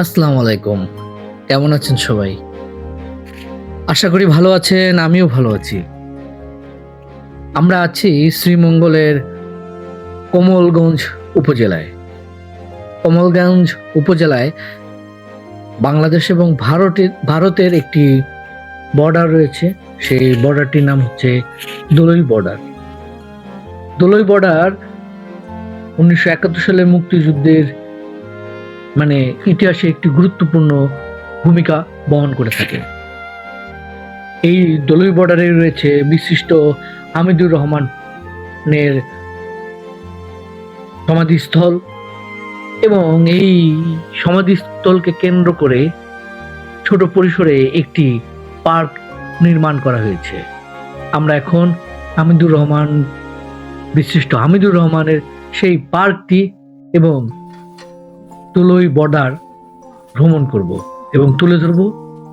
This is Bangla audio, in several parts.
আসসালামু আলাইকুম। কেমন আছেন সবাই? আশা করি ভালো আছেন, আমিও ভালো আছি। আমরা আছি শ্রীমঙ্গলের কমলগঞ্জ উপজেলায়। কমলগঞ্জ উপজেলায় বাংলাদেশ এবং ভারতের ভারতের একটি বর্ডার রয়েছে। সেই বর্ডারটির নাম হচ্ছে দোলই বর্ডার দোলই বর্ডার উনিশশো একাত্তর সালের মুক্তিযুদ্ধের মানে ইতিহাসে একটি গুরুত্বপূর্ণ ভূমিকা বহন করে থাকে। এই দলুই বর্ডারে রয়েছে বিশিষ্ট হামিদুর রহমানের সমাধিস্থল এবং এই সমাধিস্থলকে কেন্দ্র করে ছোট পরিসরে একটি পার্ক নির্মাণ করা হয়েছে। আমরা এখন হামিদুর রহমান বিশিষ্ট হামিদুর রহমানের সেই পার্কটি এবং তুলোই বর্ডার ভ্রমণ করব এবং তুলে ধরব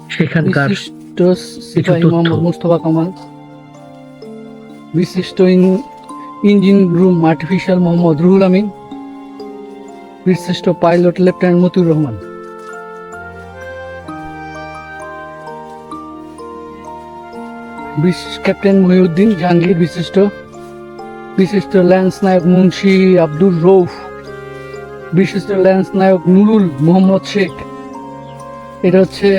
সেখানকার বিশিষ্ট Mustafa Kamal engine room artificial Mohammad Ruhul Amin বিশিষ্ট pilot lieutenant Motiur Rahman. Captain Mohiuddin Jahangir বিশিষ্ট বিশিষ্ট ল্যান্স নায়ক মুন্সি আব্দুল রৌফ বিশিষ্ট ল্যান্স নায়ক নুরুল মোহাম্মদ শেখ। এটা হচ্ছে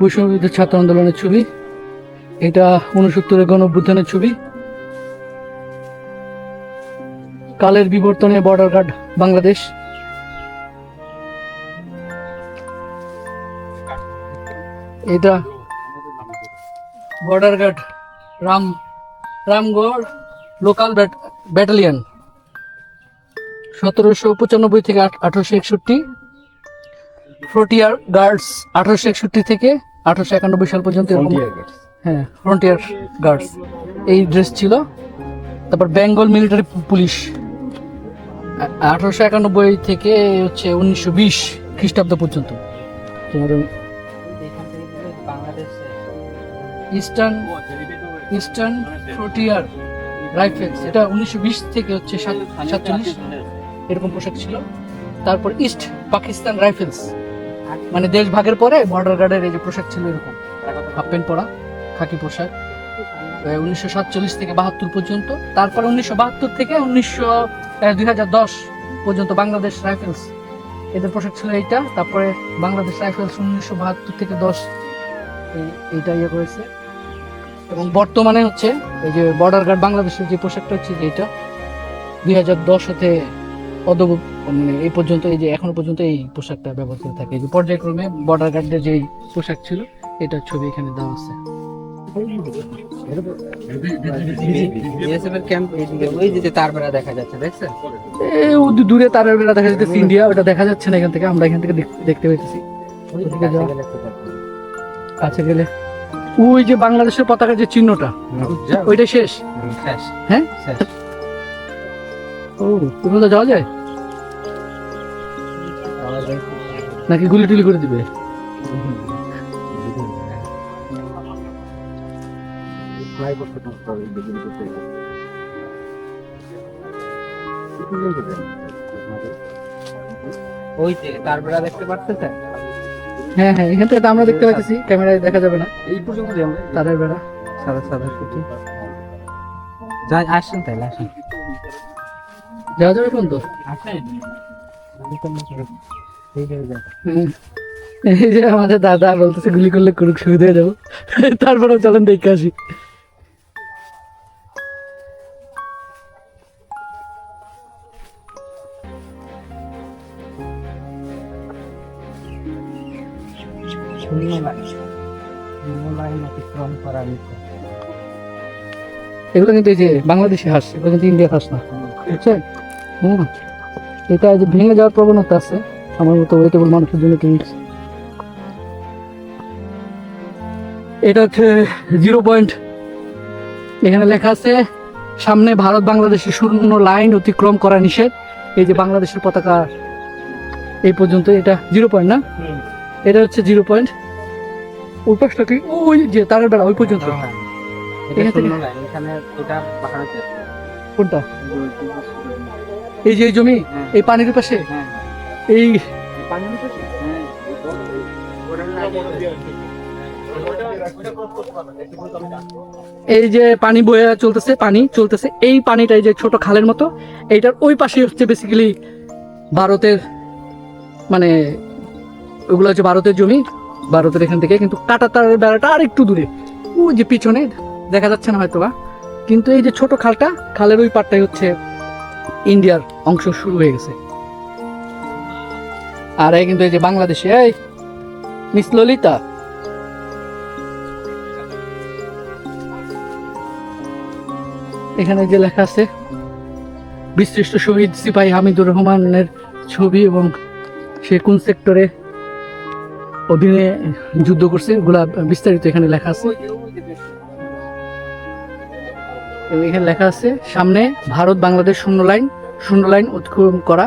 বৈষম্যবিরোধী ছাত্র আন্দোলনের ছবি। এটা উনসত্তরের গণ অভ্যুত্থানের ছবি। কালের বিবর্তনে বর্ডার গার্ড বাংলাদেশ। এটা border guard Ram Ramgarh local battalion. সতেরোশো পঁচানব্বই থেকে আঠারোশো একষট্টি। ফ্রন্টিয়ার গার্ডস আঠারোশো একষট্টি থেকে আঠারোশো একানব্বই সাল পর্যন্ত হ্যাঁ ফ্রন্টিয়ার গার্ডস এই ড্রেস ছিল। তারপর বেঙ্গল মিলিটারি পুলিশ আঠারোশো একানব্বই থেকে হচ্ছে উনিশশো বিশ খ্রিস্টাব্দ পর্যন্ত। তোমার ইস্টার্ন ইস্টার্ন ফ্রন্টিয়ার রাইফেলস এটা উনিশশো বিশ থেকে হচ্ছে সাত- সাতচল্লিশ, এরকম পোশাক ছিল। তারপর ইস্ট পাকিস্তান রাইফেলস মানে দেশ ভাগের পরে বর্ডার গার্ডের এই যে পোশাক ছিল এরকম, হাফ প্যান্ট পরা, খাকি পোশাক। উনিশশো সাতচল্লিশ থেকে বাহাত্তর পর্যন্ত, তারপর উনিশশো বাহাত্তর থেকে উনিশশো দুই হাজার দশ পর্যন্ত বাংলাদেশ রাইফেলস, এদের পোশাক ছিল এইটা। তারপরে বাংলাদেশ রাইফেলস উনিশশো বাহাত্তর থেকে দশ, এই- এইটা ইয়ে করেছে। এবং বর্তমানে হচ্ছে এই যে বর্ডার গার্ড বাংলাদেশের যে পোশাকটা হচ্ছে যে এইটা দুই হাজার দশ হতে অদব মানে এই পর্যন্ত এই যে এখনও পর্যন্ত এই পোশাকটা ব্যবহার করে থাকে। এই যে পর্যায়ক্রমে বর্ডার গার্ডের যে পোশাক ছিল এটা ছবি এখানে দেওয়া আছে। দেখা যাচ্ছে দূরে তারের দেখা যাচ্ছে ইন্ডিয়া ওটা দেখা যাচ্ছে না এখান থেকে আমরা এখান থেকে দেখ- দেখতে ওদিকে কাছে গেলে ওই যে বাংলাদেশের পতাকার যে চিহ্নটা, ওইটা শেষ? হ্যাঁ? ও ওগুলো যাওয়া যায়? নাকি গুলি টুলি করে দিবে? ওই যে তার বেড়া দেখতে পাচ্ছেন হ্যাঁ হ্যাঁ এখান থেকে আমরা দেখতে পাচ্ছি ক্যামেরায় দেখা যাবে না। এই পর্যন্ত আমরা। তাদের বেড়া। সাদা সাদা কুটি। যাই আসেন তাইলে আসেন। যাওয়া যাবে কোন তো। এই যে আমাদের দাদা বলতেছে গুলি করলে করুক সুবিধা হয়ে যাব। তারপরে চলেন দেখে আসি। অতিক্রম করা নিতে এগুলো কিন্তু এই যে বাংলাদেশি হাঁস এগুলো কিন্তু ইন্ডিয়ার হাঁস না। বুঝছেন হুম এটা যে ভেঙে যাওয়ার প্রবণতা আছে আমার মতো ওয়েটেবল মানুষের জন্য তুমি এটা হচ্ছে জিরো পয়েন্ট এখানে লেখা আছে সামনে ভারত বাংলাদেশের শূন্য লাইন অতিক্রম করা নিষেধ এই যে বাংলাদেশের পতাকা এই পর্যন্ত এটা জিরো পয়েন্ট না? এটা হচ্ছে জিরো পয়েন্ট। ওই পাশটা কি? ওই যে তারের বেড়া ওই পর্যন্ত। পাহাড়ের দেশ কোনটা? এই যে এই জমি হ্যাঁ এই পানির পাশে? হ্যাঁ এই? হ্যাঁ এই যে পানি বয়ে চলতেছে পানি চলতেছে এই পানিটা এই যে ছোট খালের মতো এইটার ওই পাশে হচ্ছে বেসিক্যালি ভারতের মানে ওগুলো হচ্ছে ভারতের জমি। ভারতের এখান থেকে, কিন্তু কাটাতার বেড়াটা আর একটু দূরে। ওই যে পিছনে, দেখা যাচ্ছে না হয়তো বা কিন্তু এই যে ছোট খালটা, খালের ওই পাটটাই হচ্ছে ইন্ডিয়ার অংশ শুরু হয়ে গেছে। আর এই কিন্তু এই যে বাংলাদেশে, এই মিস ললিতা। এখানে যে লেখা আছে, বিশিষ্ট শহীদ সিপাহী হামিদুর রহমানের ছবি এবং সে কোন সেক্টরে অধীনে যুদ্ধ করছে। ওগুলা বিস্তারিত এখানে লেখা আছে। এখানে লেখা আছে, সামনে ভারত বাংলাদেশ শূন্য লাইন শূন্য লাইন অতিক্রম করা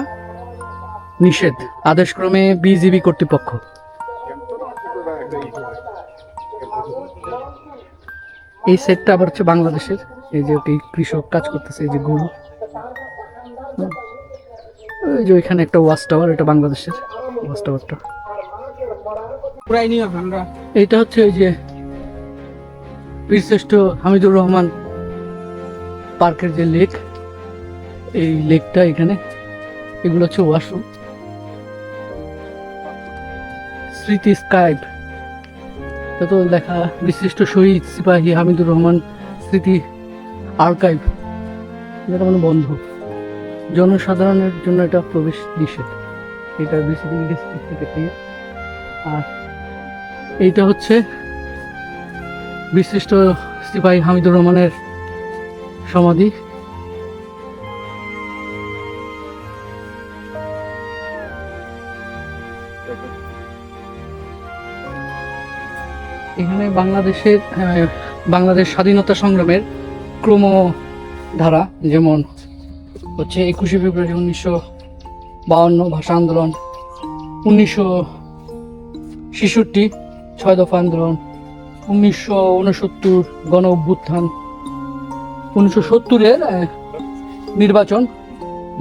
নিষেধ। আদেশক্রমে বিজিবি কর্তৃপক্ষ। এই সেটটা আবার হচ্ছে বাংলাদেশের। এই যে এই কৃষক কাজ করতেছে, এই যে গরু। ওই যে ওইখানে একটা ওয়াচ টাওয়ার, এটা বাংলাদেশের ওয়াচ টাওয়ারটা। এইটা হচ্ছে ওই যে বীরশ্রেষ্ঠ হামিদুর রহমান পার্কের যে লেক, এই লেকটা এখানে, এগুলো হচ্ছে ওয়াশরুম। স্মৃতি স্কাইপ এটা তো বিশিষ্ট শহীদ সিপাহী হামিদুর রহমান স্মৃতি আর্কাইভ। এটা মানে বন্ধ। জনসাধারণের জন্য এটা প্রবেশ নিষেধ। এটা বেসিক্যালি ডিস্ট্রিক্ট থেকে আর এইটা হচ্ছে বিশিষ্ট সিপাহী হামিদুর রহমানের সমাধি। এখানে বাংলাদেশের বাংলাদেশ স্বাধীনতা সংগ্রামের ক্রম ধারা যেমন হচ্ছে একুশে ফেব্রুয়ারি উনিশশো বাউন্ন ভাষা আন্দোলন, উনিশশো ছেষট্টি ছয় দফা আন্দোলন, উনিশশো উনসত্তর গণ অভ্যুত্থান, উনিশশো সত্তরের নির্বাচন,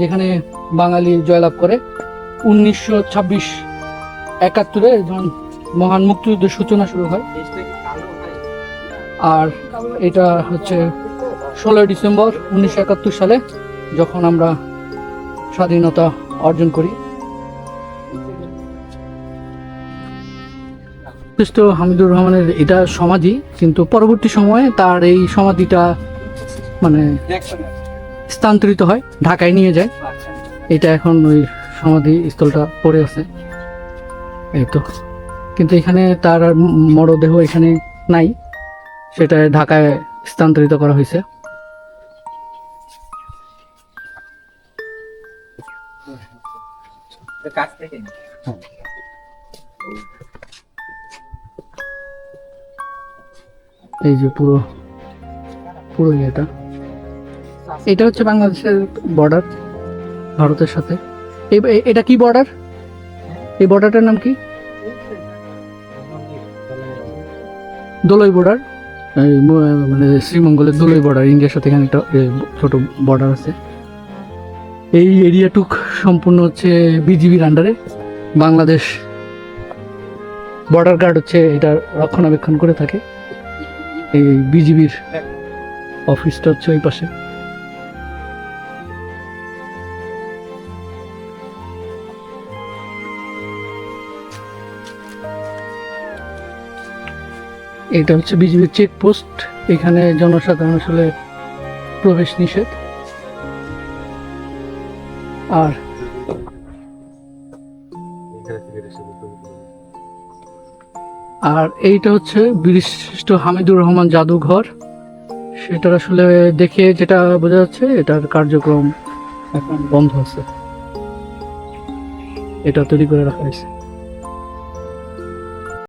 যেখানে বাঙালি জয়লাভ করে, উনিশশো ছাব্বিশ একাত্তরে যখন মহান মুক্তিযুদ্ধের সূচনা শুরু হয়, আর এটা হচ্ছে ষোলোই ডিসেম্বর উনিশশো একাত্তর সালে যখন আমরা স্বাধীনতা অর্জন করি। বিশিষ্ট হামিদুর রহমানের এটা সমাধি কিন্তু পরবর্তী সময়ে তার এই সমাধিটা মানে স্থানান্তরিত হয় ঢাকায় নিয়ে যায়। এটা এখন ওই সমাধি স্থলটা পড়ে আছে। এই তো। কিন্তু এখানে তার আর মরদেহ এখানে নাই। সেটা ঢাকায় স্থানান্তরিত করা হয়েছে। কাছ থেকে এই যে পুরো পুরো ইয়েটা। এটা হচ্ছে বাংলাদেশের বর্ডার ভারতের সাথে। এটা কি বর্ডার এই বর্ডারটার নাম কি? দোলই বর্ডার মানে শ্রীমঙ্গলের দোলই বর্ডার ইন্ডিয়ার সাথে এখানে একটা ছোট বর্ডার আছে। এই এরিয়াটুক সম্পূর্ণ হচ্ছে বিজিবির আন্ডারে বাংলাদেশ বর্ডার গার্ড হচ্ছে এটা রক্ষণাবেক্ষণ করে থাকে। এই বিজিবির অফিসটা হচ্ছে ওই পাশে। এটা হচ্ছে বিজিবির চেকপোস্ট। এখানে জনসাধারণ আসলে প্রবেশ নিষেধ। আর আর এইটা হচ্ছে বিশিষ্ট হামিদুর রহমান জাদুঘর। সেটার আসলে দেখে যেটা বোঝা যাচ্ছে, এটার কার্যক্রম এখন বন্ধ আছে। এটা তৈরি করে রাখা হয়েছে।